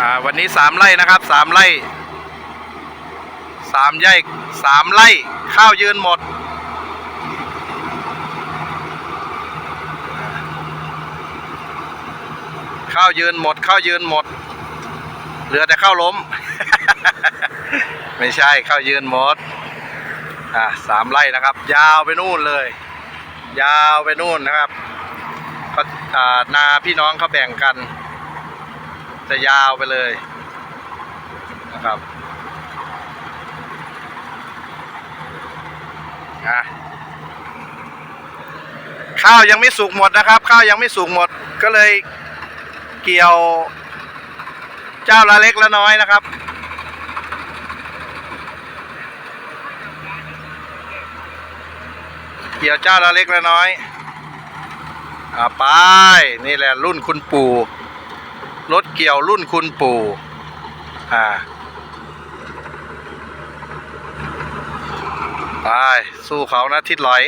อ่าวันนี้สามไร่นะครับสามไร่สามไร่สามไร่ข้าวยืนหมด ข้าวยืนหมดข้าวยืนหมด เหลือแต่ข้าวล้ม ไม่ใช่ข้าวยืนหมดอ่าสามไร่นะครับ ยาวไปนู่นเลย ยาวไปนู่นนะครับนาพี่น้องเขาแบ่งกัน จะยาวไปเลยนะครับอะข้าวยังไม่สุกหมดนะครับ ข้าวยังไม่สุกหมดก็เลยเกี่ยวเจ้าละเล็กละน้อยนะครับเกี่ยวเจ้าละเล็กละน้อยอ่าไป นี่แหละรุ่นคุณปู่ รถเกี่ยวรุ่นคุณปู่อ่าไปสู้เขานะทิศลอย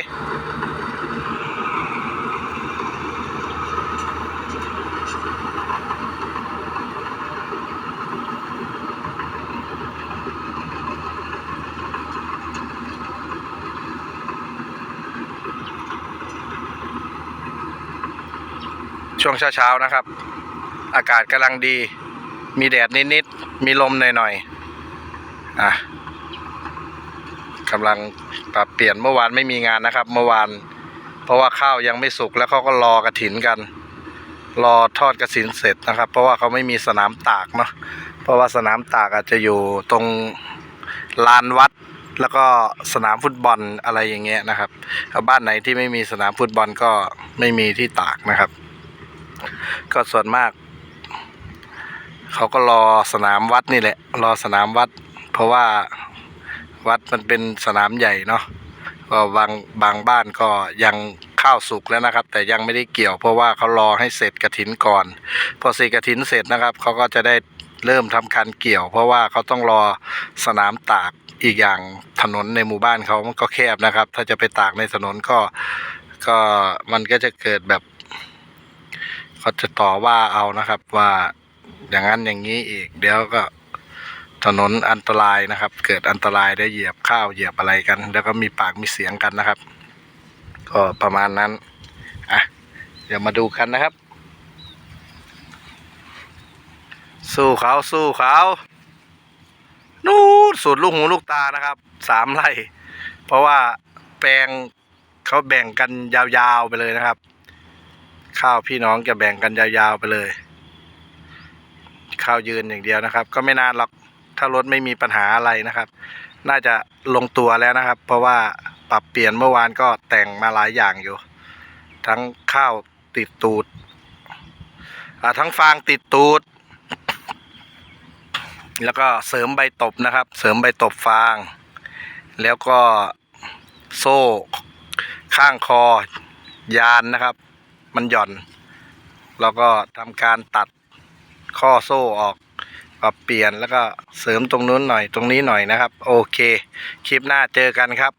ช่วงเช้าๆนะครับ อากาศกำลังดี มีแดดนิดๆ มีลมหน่อยๆอะกำลังปรับเปลี่ยนเมื่อวานไม่มีงานนะครับ เมื่อวาน เพราะว่าข้าวยังไม่สุกแล้วเขาก็รอกระถินกัน รอทอดกระถินเสร็จนะครับ เพราะว่าเขาไม่มีสนามตากเนาะเพราะว่าสนามตากอาจจะอยู่ตรงลานวัดแล้วก็สนามฟุตบอลอะไรอย่างเงี้ยนะครับบ้านไหนที่ไม่มีสนามฟุตบอลก็ไม่มีที่ตากนะครับ ก็ส่วนมาก เขาก็รอสนามวัดนี่แหละ รอสนามวัด เพราะว่าวัดมันเป็นสนามใหญ่เนาะก็บางบางบ้านก็ยังข้าวสุกแล้วนะครับ แต่ยังไม่ได้เกี่ยว เพราะว่าเขารอให้เสร็จกระถินก่อน พอเสร็จกระถินเสร็จนะครับเขาก็จะได้เริ่มทำการเกี่ยว เพราะว่าเขาต้องรอสนามตากอีกอย่างถนนในหมู่บ้านเขามันก็แคบนะครับ ถ้าจะไปตากในถนนก็ก็มันก็จะเกิดแบบเขาจะต่อว่าเอานะครับว่า อย่างนั้นอย่างนี้อีก เดี๋ยวก็ถนนอันตรายนะครับ เกิดอันตรายได้เหยียบข้าวเหยียบอะไรกัน แล้วก็มีปากมีเสียงกันนะครับ ก็ประมาณนั้นอะเดี๋ยวมาดูกันนะครับ สู้เขาสู้เขานู่นสุดลูกหูลูกตานะครับสามไร่เพราะว่าแปลงเขาแบ่งกันยาวๆไปเลยนะครับ ข้าวพี่น้องจะแบ่งกันยาวๆไปเลย ข้าวยืนอย่างเดียวนะครับ ก็ไม่นานหรอกถ้ารถไม่มีปัญหาอะไรนะครับ น่าจะลงตัวแล้วนะครับ เพราะว่าปรับเปลี่ยนเมื่อวานก็แต่งมาหลายอย่างอยู่ ทั้งข้าวติดตูดทั้งฟางติดตูด แล้วก็เสริมใบตบนะครับ เสริมใบตบฟาง แล้วก็โซ่ข้างคอยานนะครับ มันหย่อน แล้วก็ทำการตัด ข้อโซ่ออกปรับเปลี่ยนแล้วก็เสริมตรงนู้นหน่อยตรงนี้หน่อยนะครับ โอเค คลิปหน้าเจอกันครับ